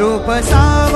रूप साव